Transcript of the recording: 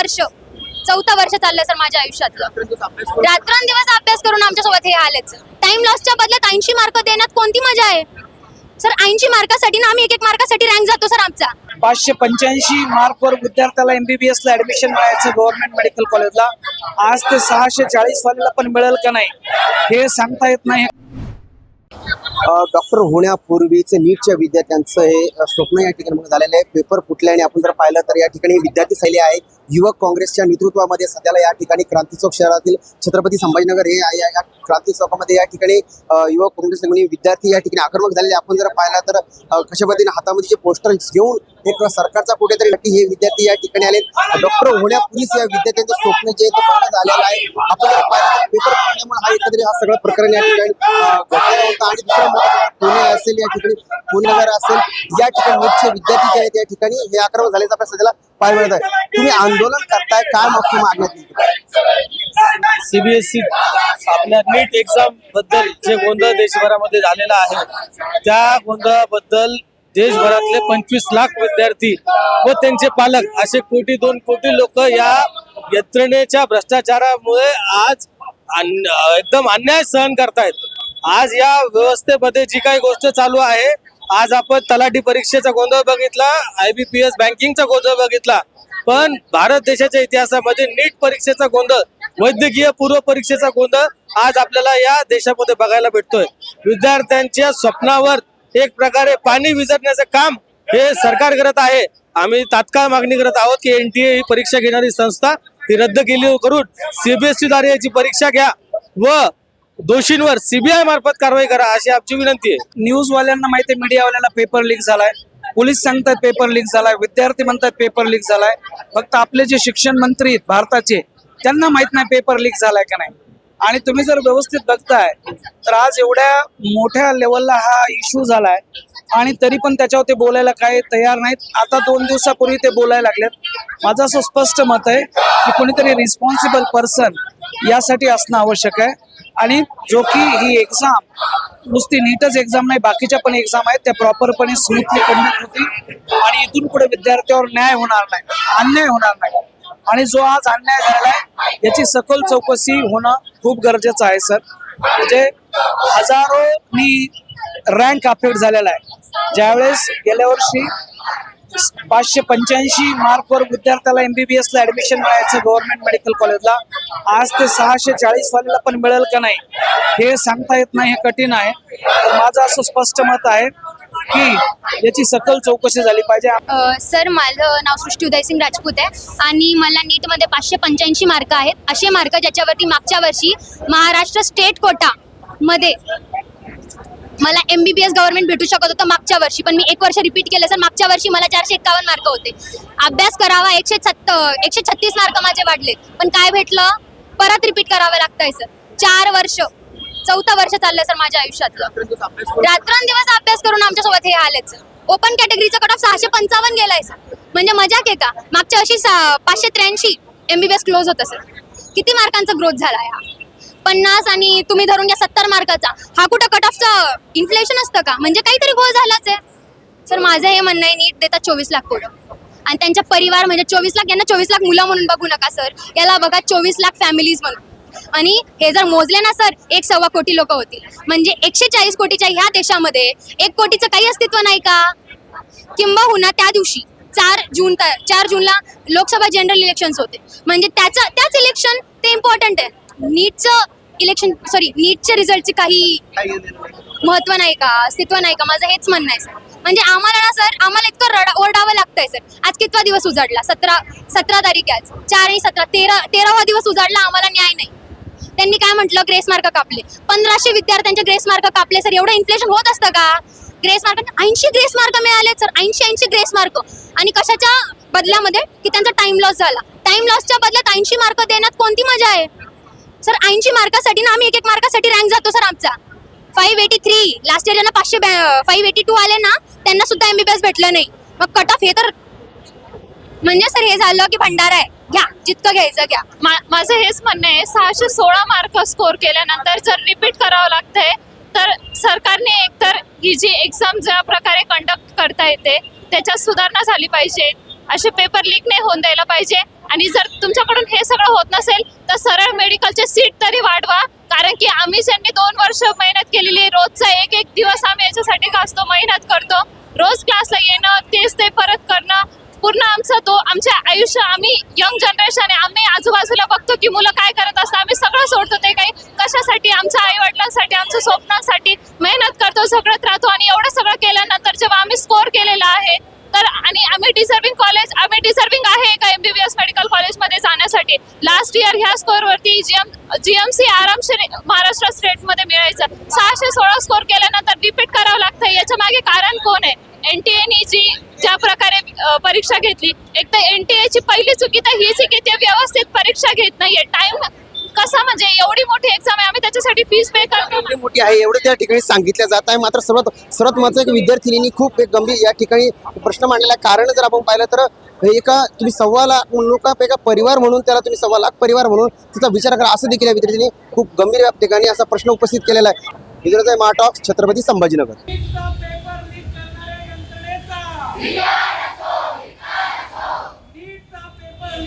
वर्ष चौथा वर्ष चाललंय सर माझ्या आयुष्यातलं. रात्रंदिवस अभ्यास करून आमच्यासोबत हे आलेच टाइम लॉसच्या बदल्यात ऐंशी मार्क देण्यात कोणती मजा आहे? सर ऐंशी मार्कासाठी ना आम्ही एक एक मार्कासाठी रँक जातो सर आमचा. पाचशे पंच्याऐंशी मार्कवर विद्यार्थ्याला एमबीबीएस ला ऍडमिशन मिळायचं गव्हर्नमेंट मेडिकल कॉलेजला आज ते सहाशे चाळीस वालेला पण मिळेल का नाही हे सांगता येत नाही. डॉक्टर होण्यापूर्वीचे नीटच्या विद्यार्थ्यांचं हे स्वप्न या ठिकाणी झालेलं आहे. पेपर फुटले आणि आपण जर पाहिलं तर या ठिकाणी विद्यार्थी सैले आहे. युवक काँग्रेसच्या नेतृत्वामध्ये सध्याला या ठिकाणी क्रांती चौक शहरातील छत्रपती संभाजीनगर हे आहे. या या क्रांती चौकामध्ये या ठिकाणी युवक काँग्रेस विद्यार्थी या ठिकाणी आक्रमक झालेले आपण जर पाहिलं तर कशा पद्धतीने हातामध्ये जे पोस्टर घेऊन एक सरकारचा कुठेतरी नक्की हे विद्यार्थी या ठिकाणी आले डॉक्टर होण्यापूर्वीच या विद्यार्थ्यांचं स्वप्न जे आहे ते झालेलं आहे. आपण जर पाहिलं पेपर फुटल्यामुळे हा एकत्रित हा सगळं प्रकरण या ठिकाणी आणि दुसरं पुणे असेल या ठिकाणी पुणे असेल या ठिकाणी मुख्य विद्यार्थी जे आहेत या ठिकाणी हे आक्रमक झाल्याचा आपल्या सध्याला पाहायला मिळत आहे. तुम्ही आंदोलन करताय काय मुख्य मागण्यात सीबीएसई आपल्या नीट एक्झामबद्दल जे गोंधळ देशभरामध्ये झालेला आहे त्या गोंधळाबद्दल देशभरातले पंचवीस लाख विद्यार्थी व त्यांचे पालक असे कोटी दोन कोटी लोक या यंत्रणेच्या भ्रष्टाचारामुळे आज एकदम अन्याय सहन करतायत. आज या व्यवस्थेमध्ये जी काही गोष्ट चालू आहे आज आपण तलाठी परीक्षेचा गोंधळ बघितला आयबीपीएस बँकिंगचा गोंधळ बघितला. पण भारत देशाच्या इतिहासामध्ये नीट परीक्षेचा गोंधळ वैद्यकीय पूर्व परीक्षेचा गोंधळ आज आपल्याला या देशामध्ये बघायला भेटतोय. विद्यार्थ्यांच्या स्वप्नावर एक प्रकारे पाणी विझरण्याचं काम हे सरकार करत आहे. आम्ही तात्काळ मागणी करत आहोत की एनटीए ही परीक्षा घेणारी संस्था ती रद्द केली करून सीबीएसई द्वारे याची परीक्षा घ्या व दोषींवर सीबीआय मार्फत कारवाई करा अशी आमची विनंती आहे. न्यूजवाल्यांना माहिती आहे मीडियावाल्याला पेपर लीक झालाय. पोलीस सांगतात पेपर लीक झालाय विद्यार्थी म्हणतात पेपर लीक झालाय. फक्त आपले जे शिक्षण मंत्री आहेत भारताचे त्यांना माहीत नाही पेपर लीक झालाय का नाही. आणि तुम्ही जर व्यवस्थित बघताय तर आज एवढ्या मोठ्या लेवलला हा इश्यू झालाय. आणि तरी पण त्याच्यावर ते बोलायला काय तयार नाहीत. आता दोन दिवसापूर्वी ते बोलायला लागलेत. माझं असं स्पष्ट मत आहे की कोणीतरी रिस्पॉन्सिबल पर्सन यासाठी असणं आवश्यक आहे. आणि जो की ही एक्झाम नुसती नीटच एक्झाम नाही बाकीच्या पण एक्झाम आहेत त्या प्रॉपरपणे स्मूथली कंडक्ट होतील आणि इथून पुढे विद्यार्थ्यावर न्याय होणार नाही अन्याय होणार नाही. आणि जो आज अन्याय झालाय याची सखोल चौकशी होणं खूप गरजेचं आहे सर. म्हणजे हजारोनी रँक अफेक्ट झालेला आहे. ज्यावेळेस गेल्या वर्षी पाचशे पंच्याऐंशी मार्कवर विद्यार्थ्याला एमबीबीएस ला ऍडमिशन मिळायचं गव्हर्नमेंट मेडिकल कॉलेजला आज ते सहाशे चाळीस वालेला पण मिळेल का नाही हे सांगता येत नाही हे कठीण आहे. तर माझं असं स्पष्ट मत आहे की याची सकल चौकशी झाली पाहिजे. सर माझं नाव सृष्टी उदयसिंग राजपूत आहे आणि मला नीटमध्ये पाचशे पंच्याऐंशी मार्क आहेत. असे मार्क ज्याच्यावरती मागच्या वर्षी महाराष्ट्र स्टेट कोटा मध्ये मला M B B S government भेटू शकत होतं मागच्या वर्षी पण मी एक वर्ष रिपीट केलं सर. मागच्या वर्षी मला चारशे एक्कावन्न मार्क होते. अभ्यास करावा एकशे छत्त एकशे छत्तीस मार्क माझे वाढले. पण काय भेटलं? परत रिपीट करावं लागतंय सर. चार वर्ष चौथा वर्ष चाललंय सर माझ्या आयुष्यातलं. रात्रंदिवस अभ्यास करून आमच्यासोबत हे आलेच ओपन कॅटेगरीचा कट ऑफ सहाशे पंचावन्न गेलाय सर. म्हणजे मजाक आहे का? मागच्या वर्षी पाचशे त्र्याऐंशी एमबीबीएस क्लोज होतं सर. किती मार्कांचा ग्रोथ झाला हा? पन्नास आणि तुम्ही धरून घ्या सत्तर मार्काचा. हा कुठं कट ऑफचं इन्फ्लेशन असतं का? म्हणजे काहीतरी गोळ झालाच आहे. सर माझं हे म्हणणं आहे नीट देतात चोवीस लाख पोरं आणि त्यांचा परिवार म्हणजे चोवीस लाख यांना चोवीस लाख मुलं म्हणून बघू नका सर. याला बघा चोवीस लाख फॅमिलीज म्हणून. आणि हे जर मोजले ना सर एक सव्वा कोटी लोक होतील. म्हणजे एकशे चाळीस कोटीच्या ह्या देशामध्ये एक कोटीचं काही अस्तित्व नाही का? किंबहुना त्या दिवशी चार जून चार जूनला लोकसभा जनरल इलेक्शन्स होते. म्हणजे त्याचं त्याच इलेक्शन ते इम्पॉर्टंट आहे. नीटचं इलेक्शन सॉरी नीटच्या रिझल्टचे काही महत्त्व नाही का? अस्तित्व नाही का? माझं हेच म्हणणं आहे सर म्हणजे आम्हाला ना सर आम्हाला इतकं रडा ओरडावं लागतंय सर आज कितवा दिवस उजाडला? सतरा सतरा तारीख आज. चार आणि सतरा तेरा तेरावा दिवस उजाडला आम्हाला न्याय नाही. त्यांनी काय म्हटलं? ग्रेस मार्क कापले. पंधराशे विद्यार्थ्यांचे ग्रेस मार्क कापले सर एवढं इन्फ्लेशन होत असतं का? ग्रेस मार्क ऐंशी ग्रेस मार्क मिळाले सर ऐंशी ऐंशी ग्रेस मार्क आणि कशाच्या बदल्यामध्ये की त्यांचा टाइम लॉस झाला. टाइम लॉसच्या बदल्यात ऐंशी मार्क देण्यात कोणती मजा आहे? सर ऐंशी मार्कासाठी ना आम्ही एक एक मार्कासाठी रँक जातो सर आमचा. Five eighty three last year ज्यांना पाचशे फाईव्ह एटी टू आले ना त्यांना सुद्धा एमबीबीएस भेटलं नाही. मग कट ऑफ हे तर म्हणजे सर हे झालं की भंडारा आहे. घ्या जितकं घ्यायचं घ्या. मा- माझं हेच म्हणणं आहे सहाशे सोळा मार्क स्कोर केल्यानंतर जर रिपीट करावं लागतंय तर सरकारने एकतर ही जी एक्झाम ज्या प्रकारे कंडक्ट करता येते त्याच्यात सुधारणा झाली पाहिजे. असे पेपर लीक नाही होऊन द्यायला पाहिजे. आणि जर तुमच्याकडून हे सगळं होत नसेल तर सरळ मेडिकलचे सीट तरी वाढवा. कारण की आम्ही ज्यांनी दोन वर्ष मेहनत केलेली रोजचा एक एक दिवस आम्ही याच्यासाठी घासतो मेहनत करतो. रोज क्लासला येणं तेच ते परत करणं पूर्ण आमचं तो आमच्या आयुष्य आम्ही यंग जनरेशन आहे. आम्ही आजूबाजूला बघतो की मुलं काय करत असतात. आम्ही सगळं सोडतो ते काही. कशासाठी? आमच्या आई वडिलांसाठी आमच्या स्वप्नांसाठी मेहनत करतो झगडत राहतो आणि एवढं सगळं केल्यानंतर जेव्हा आम्ही स्कोर केलेला आहे तर आणि आम्ही डिझर्विंग कॉलेज आम्ही डिझर्विंग आहे का एमबीबीएस मेडिकल कॉलेजमध्ये जाण्यासाठी. लास्ट इयर ह्या स्कोअरवरती जीएम जीएमसी आरामशीर महाराष्ट्र स्टेटमध्ये मिळायचं. सहाशे सोळा स्कोर केल्यानंतर रिपीट करावं लागतं याच्या मागे कारण कोण आहे? N T N E G ज्या प्रकारे परीक्षा घेतली. एक तर एनटीए ची पहिली चुकी तर हीच आहे की ते व्यवस्थित परीक्षा घेत नाहीये. टाइम कसा म्हणजे एवढी मोठी एक्झाम आहे आम्ही त्याच्यासाठी फीस पे करतो मोठी आहे एवढं त्या ठिकाणी सांगितलं जात आहे. मात्र सर्वात सर्वात महत्वाचं एक खूप एक गंभीर या ठिकाणी प्रश्न मांडलेला आहे. कारण जर आपण पाहिलं तर एका तुम्ही सव्वा लाख लोकांपैका परिवार म्हणून त्याला तुम्ही सव्वा लाख परिवार म्हणून तिचा विचार करा असं देखील या विद्यार्थ्यांनी खूप गंभीर ठिकाणी असा प्रश्न उपस्थित केलेला आहे. विद्यार्थी महाटॉक छत्रपती संभाजीनगर. नीटचा पेपर